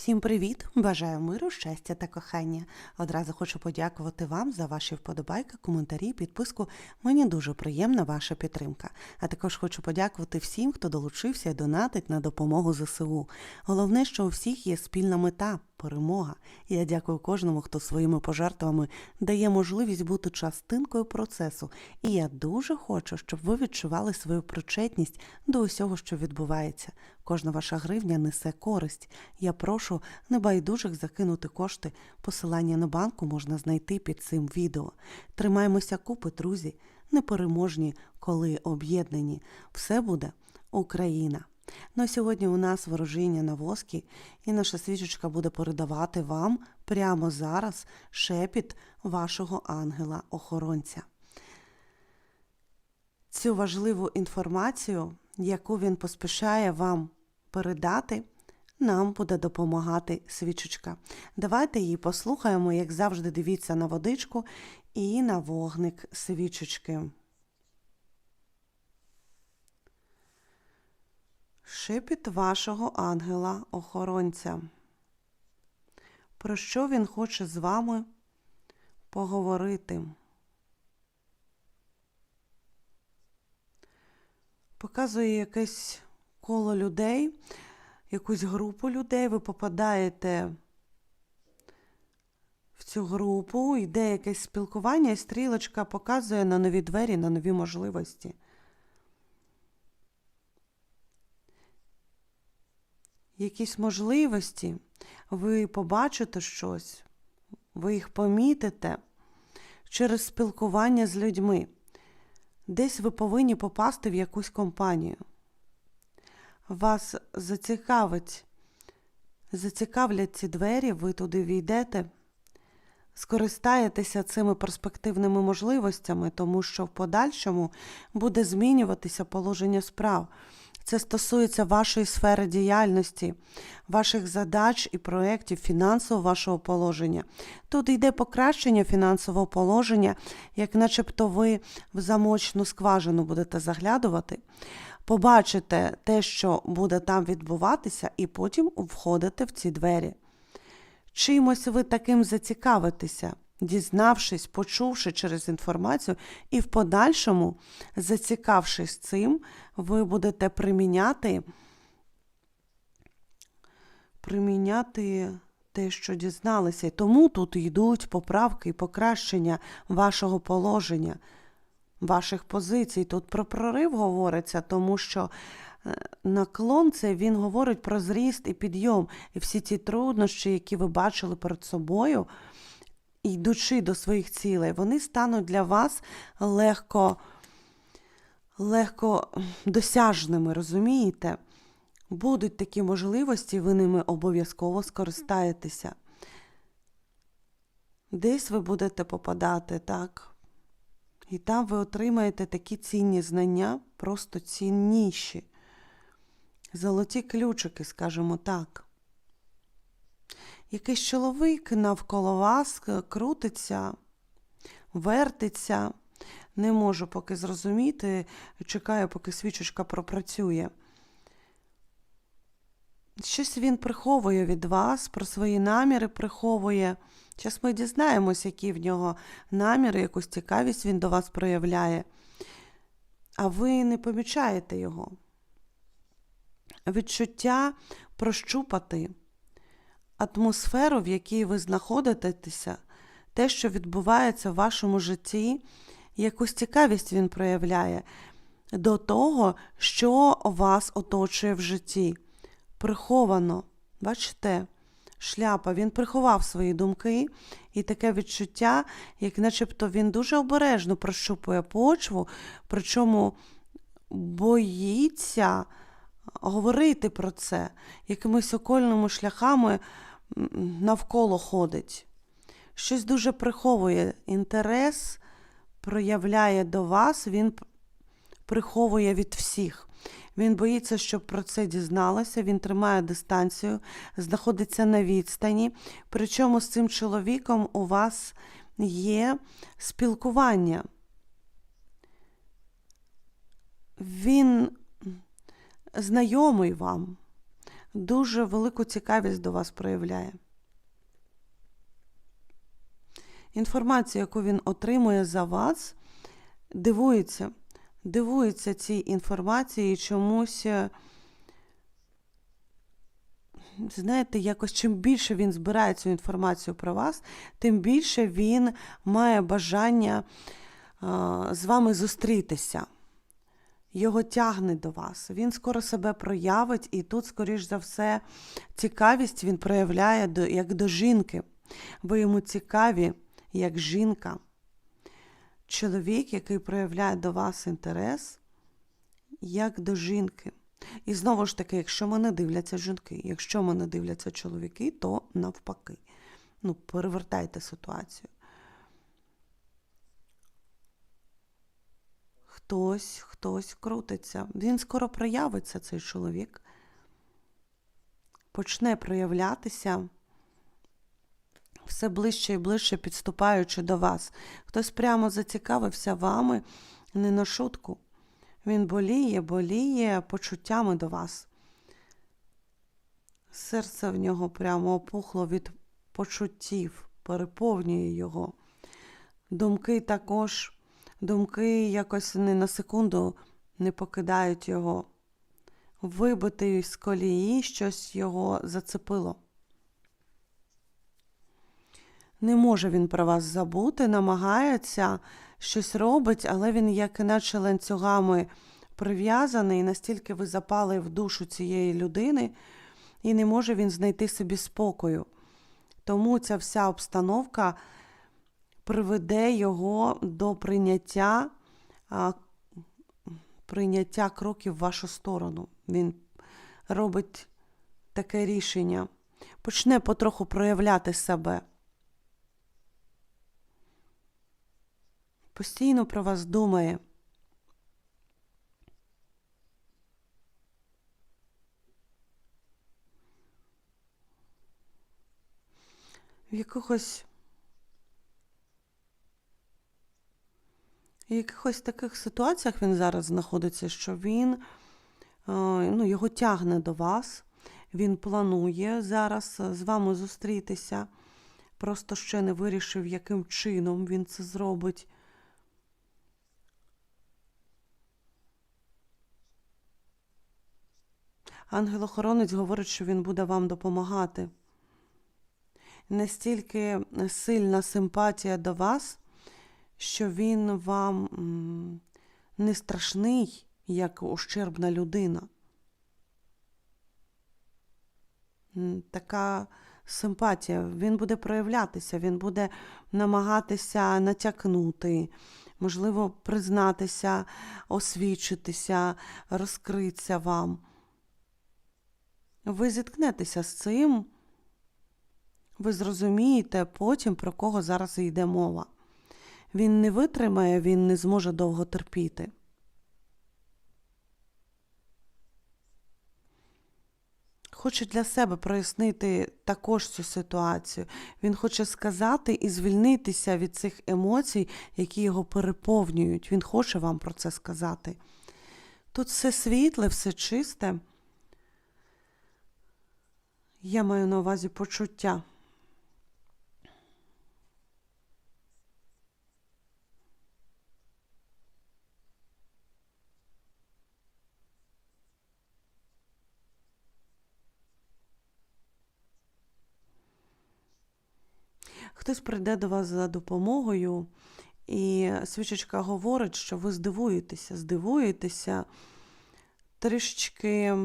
Всім привіт! Бажаю миру, щастя та кохання. Одразу хочу подякувати вам за ваші вподобайки, коментарі, підписку. Мені дуже приємна ваша підтримка. А також хочу подякувати всім, хто долучився і донатить на допомогу ЗСУ. Головне, що у всіх є спільна мета перемога. Я дякую кожному, хто своїми пожертвами дає можливість бути частинкою процесу. І я дуже хочу, щоб ви відчували свою причетність до усього, що відбувається. Кожна ваша гривня несе користь. Я прошу небайдужих закинути кошти. Посилання на банку можна знайти під цим відео. Тримаємося купи, друзі, непереможні, коли об'єднані. Все буде Україна. Ну сьогодні у нас ворожіння на воскі, і наша свічечка буде передавати вам прямо зараз шепіт вашого ангела-охоронця. Цю важливу інформацію, яку він поспішає вам передати, нам буде допомагати свічечка. Давайте її послухаємо, як завжди, дивіться на водичку і на вогник свічечки. Шепіт вашого ангела-охоронця. Про що він хоче з вами поговорити? Показує якесь коло людей, якусь групу людей. Ви попадаєте в цю групу, йде якесь спілкування, і стрілочка показує на нові двері, на нові можливості. якісь можливості, ви побачите щось, ви їх помітите через спілкування з людьми. Десь ви повинні попасти в якусь компанію. Вас зацікавить, зацікавлять ці двері, ви туди війдете, скористаєтеся цими перспективними можливостями, тому що в подальшому буде змінюватися положення справ. Це стосується вашої сфери діяльності, ваших задач і проєктів, фінансового вашого положення. Тут йде покращення фінансового положення, як начебто ви в замочну скважину будете заглядувати, побачите те, що буде там відбуватися, і потім входите в ці двері. Чимось ви таким зацікавитеся дізнавшись, почувши через інформацію, і в подальшому, зацікавшись цим, ви будете приміняти, приміняти те, що дізналися. Тому тут йдуть поправки і покращення вашого положення, ваших позицій. Тут про прорив говориться, тому що. Е, наклон це він говорить про зріст і підйом. І всі ті труднощі, які ви бачили перед собою, йдучи до своїх цілей, вони стануть для вас легко, легко досяжними, розумієте? Будуть такі можливості, ви ними обов'язково скористаєтеся. Десь ви будете попадати, так? І там ви отримаєте такі цінні знання, просто цінніші. Золоті ключики, скажімо так. Якийсь чоловік навколо вас крутиться, вертиться. Не можу поки зрозуміти, чекаю, поки свічечка пропрацює. Щось він приховує від вас, про свої наміри приховує. Зараз ми дізнаємось, які в нього наміри, якусь цікавість він до вас проявляє. А ви не помічаєте його. Відчуття прощупати атмосферу, в якій ви знаходитеся, те, що відбувається в вашому житті, якусь цікавість він проявляє до того, що вас оточує в житті. Приховано, бачите, шляпа, він приховав свої думки, і таке відчуття, як начебто він дуже обережно прощупує почву, причому боїться говорити про це якимись окольними шляхами навколо ходить. Щось дуже приховує інтерес, проявляє до вас, він приховує від всіх. Він боїться, щоб про це дізналося, він тримає дистанцію, знаходиться на відстані. Причому з цим чоловіком у вас є спілкування. Він знайомий вам. дуже велику цікавість до вас проявляє. Інформація, яку він отримує за вас, дивується, дивується цій інформації і чомусь, е, знаєте, якось чим більше він збирає цю інформацію про вас, тим більше він має бажання а, з вами зустрітися. Його тягне до вас. Він скоро себе проявить, і тут, скоріш за все, цікавість він проявляє до, як до жінки. Ви йому цікаві, як жінка. Чоловік, який проявляє до вас інтерес, як до жінки. І знову ж таки, якщо мене дивляться жінки, якщо мене дивляться чоловіки, то навпаки. Ну, перевертайте ситуацію. Хтось, хтось крутиться. Він скоро проявиться, цей чоловік. Почне проявлятися все ближче і ближче підступаючи до вас. Хтось прямо зацікавився вами не на шутку. Він боліє, боліє почуттями до вас. Серце в нього прямо опухло від почуттів, переповнює його. Думки також, думки якось не на секунду не покидають його. Вибитий з колії, щось його зацепило. Не може він про вас забути, намагається, щось робить, але він, як іначе ланцюгами прив'язаний, настільки ви запали в душу цієї людини, і не може він знайти собі спокою. Тому ця вся обстановка приведе його до прийняття, а, прийняття кроків в вашу сторону. Він робить таке рішення, почне потроху проявляти себе. Постійно про вас думає. В якихось в якихось таких ситуаціях він зараз знаходиться, що він ну, його тягне до вас, він планує зараз з вами зустрітися, просто ще не вирішив, яким чином він це зробить. Ангел-охоронець говорить, що він буде вам допомагати. Настільки сильна симпатія до вас, що він вам не страшний, як ущербна людина. Така симпатія, він буде проявлятися, він буде намагатися натякнути, можливо, признатися, освічитися, розкритися вам. Ви зіткнетеся з цим, ви зрозумієте потім, про кого зараз йде мова. Він не витримає, він не зможе довго терпіти. Хоче для себе прояснити також цю ситуацію. Він хоче сказати і звільнитися від цих емоцій, які його переповнюють. Він хоче вам про це сказати. Тут все світле, все чисте. Я маю на увазі почуття. Хтось прийде до вас за допомогою, і свічечка говорить, що ви здивуєтеся, здивуєтеся трішечки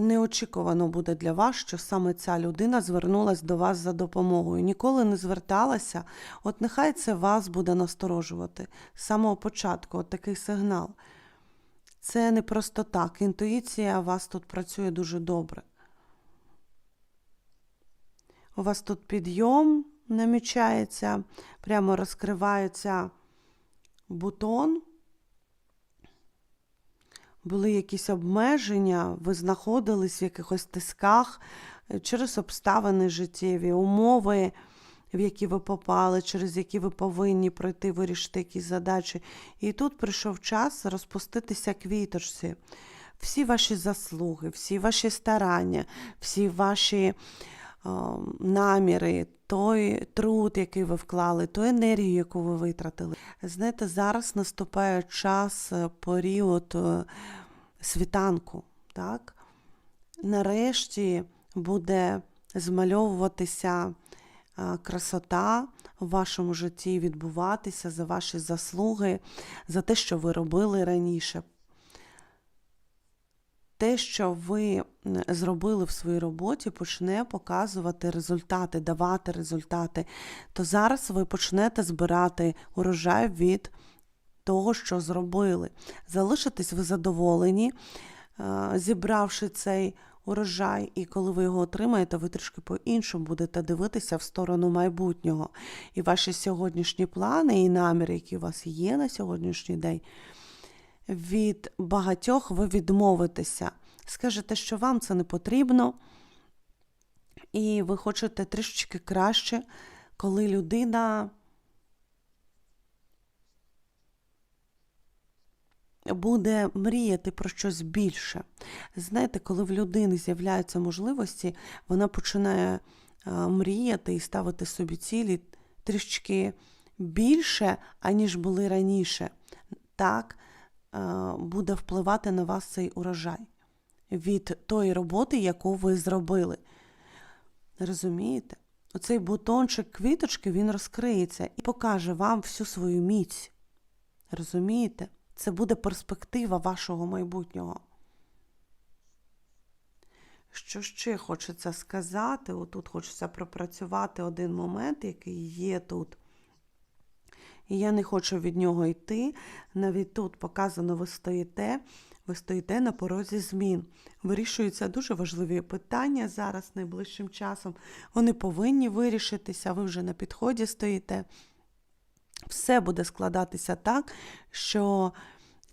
неочікувано буде для вас, що саме ця людина звернулася до вас за допомогою. Ніколи не зверталася. От нехай це вас буде насторожувати з самого початку, от такий сигнал. Це не просто так. Інтуїція у вас тут працює дуже добре. У вас тут підйом намічається, прямо розкривається бутон були якісь обмеження, ви знаходились в якихось тисках е, через обставини життєві, умови, в які ви попали, через які ви повинні пройти, вирішити якісь задачі. І тут прийшов час розпуститися квіточці. всі ваші заслуги, всі ваші старання, всі ваші е, наміри, той труд, який ви вклали, ту енергію, яку ви витратили. Знаєте, зараз наступає час, е, період е, світанку. Так? Нарешті буде змальовуватися е, красота в вашому житті, відбуватися за ваші заслуги, за те, що ви робили раніше. Те, що ви зробили в своїй роботі, почне показувати результати, давати результати, то зараз ви почнете збирати урожай від того, що зробили. Залишитесь ви задоволені, е, зібравши цей урожай, і коли ви його отримаєте, ви трішки по-іншому будете дивитися в сторону майбутнього. І ваші сьогоднішні плани і наміри, які у вас є на сьогоднішній день, від багатьох ви відмовитеся. Скажете, що вам це не потрібно, і ви хочете трішечки краще, коли людина буде мріяти про щось більше. Знаєте, коли в людини з'являються можливості, вона починає мріяти і ставити собі цілі трішки більше, аніж були раніше. Так буде впливати на вас цей урожай від тої роботи, яку ви зробили. Розумієте? Оцей бутончик квіточки він розкриється і покаже вам всю свою міць. Розумієте? Це буде перспектива вашого майбутнього. Що ще хочеться сказати? Отут хочеться пропрацювати один момент, який є тут. І я не хочу від нього йти. Навіть тут показано, ви стоїте, ви стоїте на порозі змін. Вирішуються дуже важливі питання зараз, найближчим часом. Вони повинні вирішитися, ви вже на підході стоїте. Все буде складатися так, що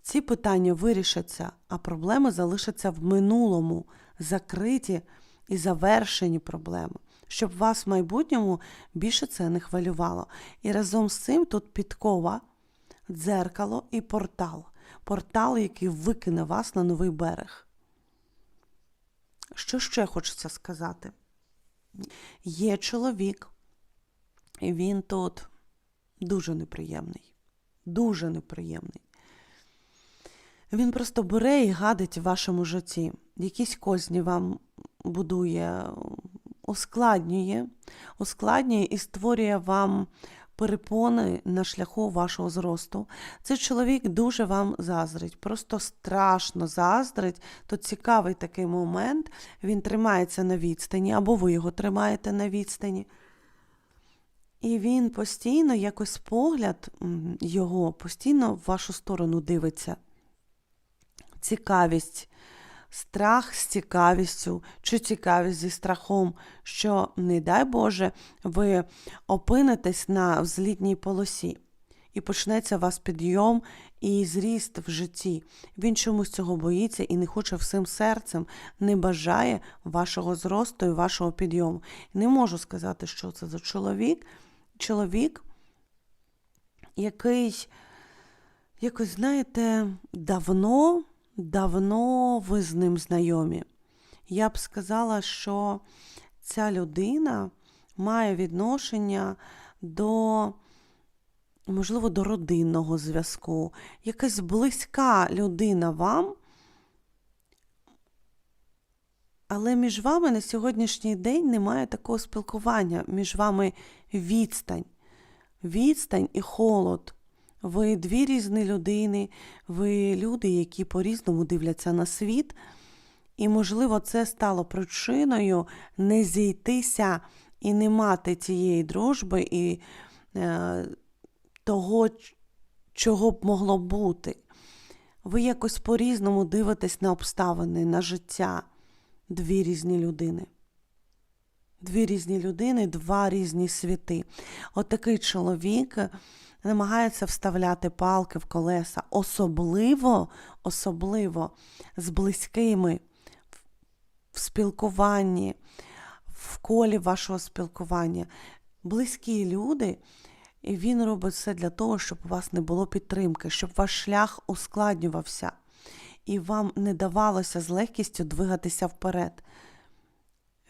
ці питання вирішаться, а проблеми залишаться в минулому, закриті і завершені проблеми, щоб вас в майбутньому більше це не хвилювало. І разом з цим тут підкова, дзеркало і портал. Портал, який викине вас на новий берег. Що ще хочеться сказати? Є чоловік, і він тут дуже неприємний. Дуже неприємний. Він просто бере і гадить в вашому житті. Якісь козні вам будує, ускладнює, ускладнює і створює вам перепони на шляху вашого зросту. Цей чоловік дуже вам заздрить, просто страшно заздрить. То цікавий такий момент. Він тримається на відстані, або ви його тримаєте на відстані. І він постійно, якось погляд його постійно в вашу сторону дивиться. Цікавість, страх з цікавістю, чи цікавість зі страхом, що, не дай Боже, ви опинитесь на взлітній полосі, і почнеться у вас підйом і зріст в житті. Він чомусь цього боїться і не хоче всім серцем, не бажає вашого зросту і вашого підйому. Не можу сказати, що це за чоловік. Чоловік, який, якось, знаєте, давно, давно ви з ним знайомі. Я б сказала, що ця людина має відношення до, можливо, до родинного зв'язку. Якась близька людина вам. Але між вами на сьогоднішній день немає такого спілкування, між вами відстань. Відстань і холод. Ви дві різні людини, ви люди, які по-різному дивляться на світ. І, можливо, це стало причиною не зійтися і не мати цієї дружби і е, того, чого б могло бути. Ви якось по-різному дивитесь на обставини, на життя. Дві різні людини. Дві різні людини, два різні світи. Отакий От чоловік намагається вставляти палки в колеса, особливо, особливо з близькими в спілкуванні, в колі вашого спілкування. Близькі люди, і він робить все для того, щоб у вас не було підтримки, щоб ваш шлях ускладнювався. і вам не давалося з легкістю двигатися вперед.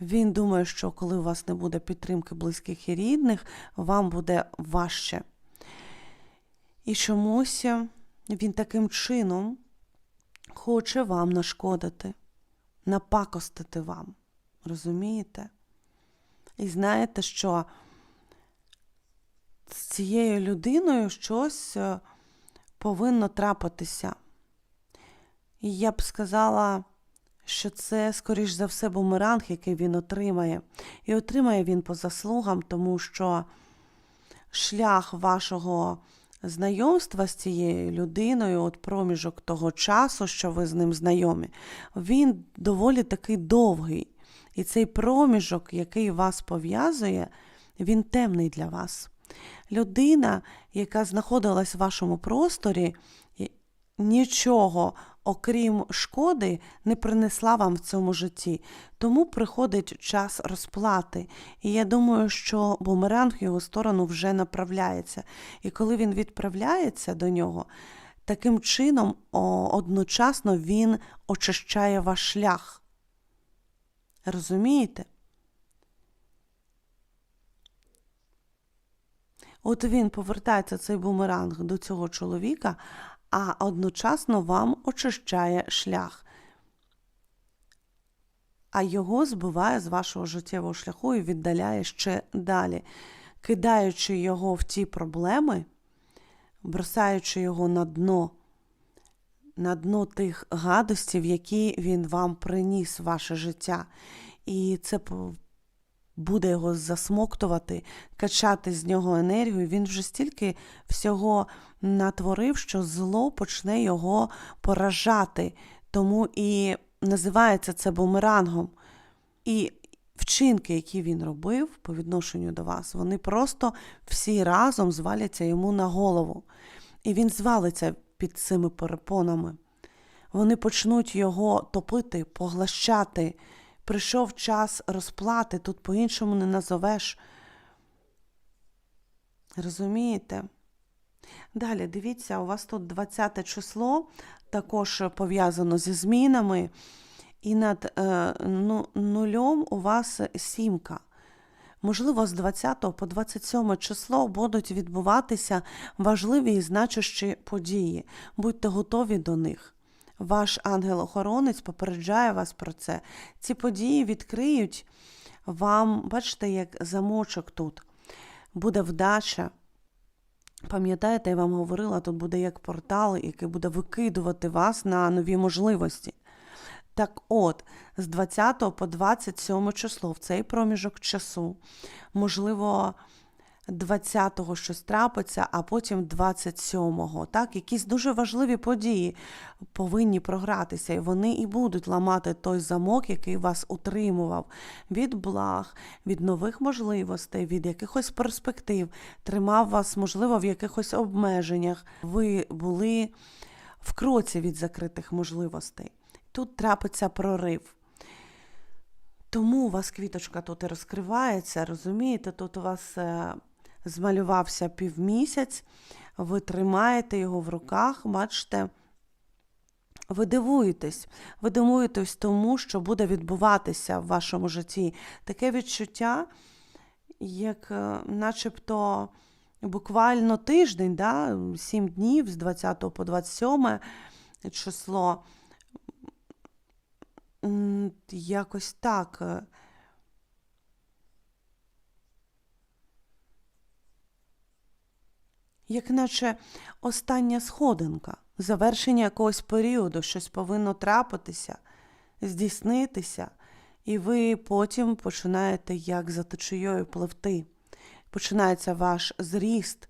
Він думає, що коли у вас не буде підтримки близьких і рідних, вам буде важче. І чомусь він таким чином хоче вам нашкодити, напакостити вам. Розумієте? І знаєте, що з цією людиною щось е, повинно трапитися. І я б сказала, що це, скоріш за все, бумеранг, який він отримає. І отримає він по заслугам, тому що шлях вашого знайомства з цією людиною, от проміжок того часу, що ви з ним знайомі, він доволі такий довгий. І цей проміжок, який вас пов'язує, він темний для вас. Людина, яка знаходилась в вашому просторі, нічого, окрім шкоди, не принесла вам в цьому житті. Тому приходить час розплати. І я думаю, що бумеранг в його сторону вже направляється. І коли він відправляється до нього, таким чином одночасно він очищає ваш шлях. Розумієте? От він повертається цей бумеранг до цього чоловіка, а одночасно вам очищає шлях. А його збиває з вашого життєвого шляху і віддаляє ще далі, кидаючи його в ті проблеми, бросаючи його на дно, на дно тих гадостів, які він вам приніс в ваше життя. І це буде його засмоктувати, качати з нього енергію. Він вже стільки всього натворив, що зло почне його поражати. Тому і називається це бумерангом. І вчинки, які він робив по відношенню до вас, вони просто всі разом зваляться йому на голову. І він звалиться під цими перепонами. Вони почнуть його топити, поглощати. Прийшов час розплати, тут по-іншому не назовеш. Розумієте? Далі, дивіться, у вас тут 20 число також пов'язано зі змінами, і над е, ну, нульом у вас сімка. Можливо, з 20 по 27 число будуть відбуватися важливі і значущі події. Будьте готові до них. Ваш ангел-охоронець попереджає вас про це. Ці події відкриють вам, бачите, як замочок тут. Буде вдача. Пам'ятаєте, я вам говорила, тут буде як портал, який буде викидувати вас на нові можливості. Так от, з 20 по 27 число в цей проміжок часу, можливо, 20-го щось трапиться, а потім 27-го. Так, якісь дуже важливі події повинні програтися, і вони і будуть ламати той замок, який вас утримував від благ, від нових можливостей, від якихось перспектив, тримав вас, можливо, в якихось обмеженнях. Ви були в кроці від закритих можливостей. Тут трапиться прорив. Тому у вас квіточка тут і розкривається, розумієте? Тут у вас е, змалювався півмісяць, ви тримаєте його в руках, бачите. Ви дивуєтесь, ви дивуєтесь тому, що буде відбуватися в вашому житті. Таке відчуття, як е, начебто буквально тиждень, да, 7 днів з 20 по 27 число. Якось так. Як наче остання сходинка, завершення якогось періоду, щось повинно трапитися, здійснитися, і ви потім починаєте як за течією пливти. Починається ваш зріст,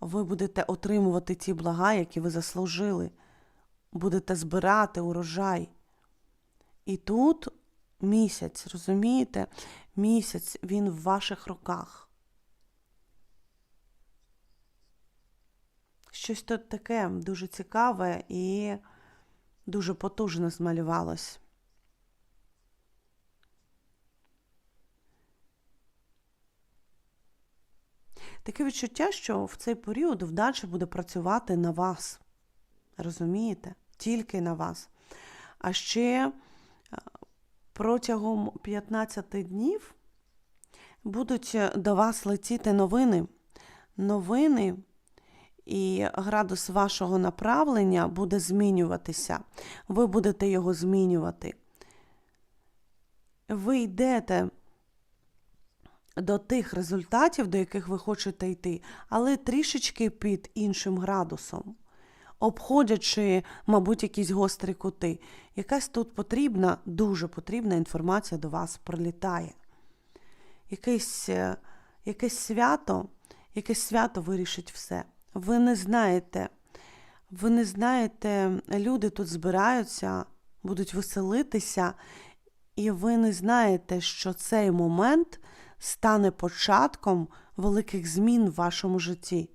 ви будете отримувати ті блага, які ви заслужили, будете збирати урожай. І тут місяць, розумієте? Місяць він в ваших руках. Щось тут таке дуже цікаве і дуже потужно змалювалось. Таке відчуття, що в цей період вдача буде працювати на вас. Розумієте? Тільки на вас. А ще е, протягом 15 днів будуть е, до вас летіти новини. Новини, і градус вашого направлення буде змінюватися. Ви будете його змінювати. Ви йдете до тих результатів, до яких ви хочете йти, але трішечки під іншим градусом, обходячи, мабуть, якісь гострі кути. Якась тут потрібна, дуже потрібна інформація до вас прилітає. Якесь, е, якесь свято, якесь свято вирішить все. Ви не знаєте, ви не знаєте, люди тут збираються, будуть веселитися, і ви не знаєте, що цей момент стане початком великих змін в вашому житті.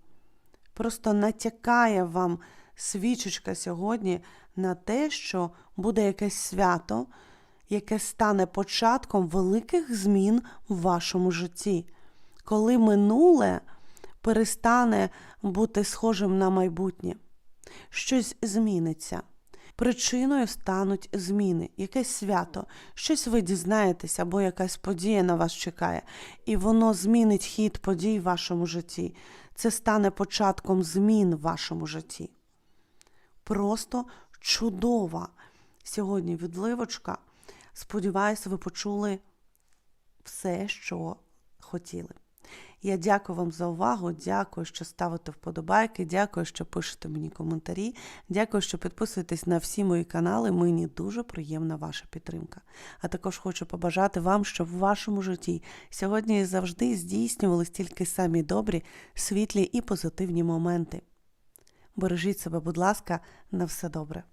Просто натякає вам свічечка сьогодні на те, що буде якесь свято, яке стане початком великих змін в вашому житті. Коли минуле перестане бути схожим на майбутнє, щось зміниться. Причиною стануть зміни, якесь свято, щось ви дізнаєтесь, або якась подія на вас чекає, і воно змінить хід подій в вашому житті. Це стане початком змін в вашому житті. Просто чудова сьогодні відливочка. Сподіваюся, ви почули все, що хотіли. Я дякую вам за увагу. Дякую, що ставите вподобайки. Дякую, що пишете мені коментарі. Дякую, що підписуєтесь на всі мої канали. Мені дуже приємна ваша підтримка. А також хочу побажати вам, щоб в вашому житті сьогодні і завжди здійснювались тільки самі добрі, світлі і позитивні моменти. Бережіть себе, будь ласка, на все добре.